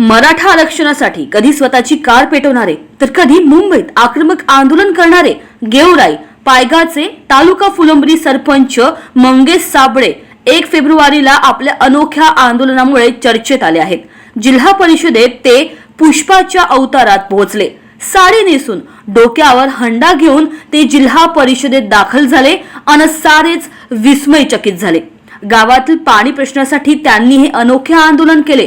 मराठा आरक्षणासाठी कधी स्वतःची कार पेटवणारे तर कधी मुंबईत आक्रमक आंदोलन करणारे गेवराई पायगाचे तालुका फुलंबरी सरपंच मंगेश साबळे एक फेब्रुवारीला आपल्या अनोख्या आंदोलनामुळे चर्चेत आले आहेत. जिल्हा परिषदेत ते पुष्पाच्या अवतारात पोहोचले. साडी नेसून डोक्यावर हंडा घेऊन ते जिल्हा परिषदेत दाखल झाले आणि सारेच विस्मयचकित झाले. गावातील पाणी प्रश्नासाठी त्यांनी हे अनोखे आंदोलन केले.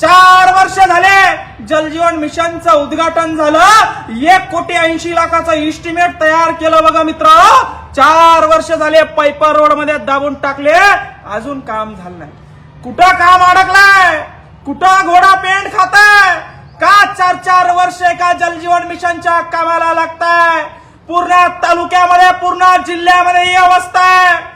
चार वर्ष झाले जलजीवन मिशनचं उद्घाटन झालं. एक कोटी ऐंशी लाखाचं इस्टिमेट तयार केलं बघा मित्र. चार वर्ष झाले पैप रोडमध्ये दाबून टाकले. अजून काम झालं नाही. कुठं काम अडकलाय? कुठं घोडा पेंट खाताय? का चार चार वर्ष एका जलजीवन मिशनच्या कामाला लागताय? पूर्ण तालुक्यामध्ये पूर्ण जिल्ह्यामध्ये ही अवस्था आहे.